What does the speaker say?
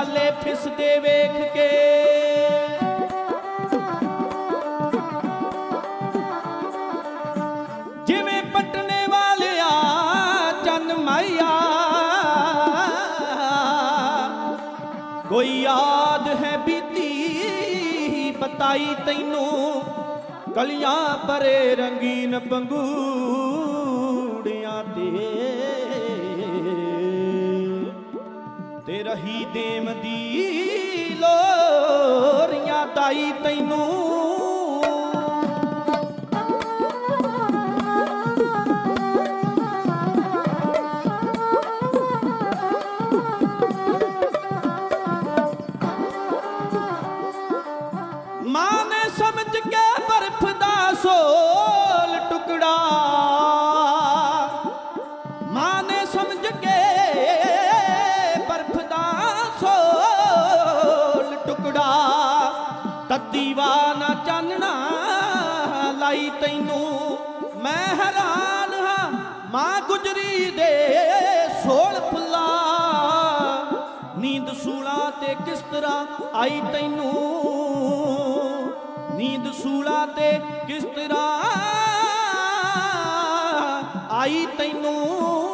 ਚਾਲੇ ਫਿਸਦੇ ਵੇਖ ਕੇ। ਜਿਵੇਂ ਪਟਨੇ ਵਾਲਿਆ, ਚੰਨ ਮਾਇਆ ਕੋਈ ਯਾਦ ਹੈ ਬੀਤੀ, ਬਤਾਈ ਤੈਨੂੰ, ਕਲੀਆਂ ਪਰੇ ਰੰਗੀਨ ਪੰਗੂੜਿਆਂ ਤੇ। ਤੇ ਰਹੀ ਦੇਮ ਦੀ ਲੋਰੀਆਂ ਤਾਈ ਤੈਨੂੰ। ਮਾਂ ਨੇ ਸਮਝ ਕੇ ਬਰਫ਼ ਦਾ ਸੋ ਦੀਵਾ ਨਾ ਚਾਨਣਾ ਲਾਈ ਤੈਨੂੰ। ਮੈਂ ਹੈਰਾਨ ਹਾਂ, ਮਾਂ ਗੁਜਰੀ ਦੇ ਸੋਲ ਫੁੱਲਾ। ਨੀਂਦ ਸੂਲਾ ਤੇ ਕਿਸ ਤਰ੍ਹਾਂ ਆਈ ਤੈਨੂੰ? ਨੀਂਦ ਸੂਲਾ ਤੇ ਕਿਸ ਤਰ੍ਹਾਂ ਆਈ ਤੈਨੂੰ?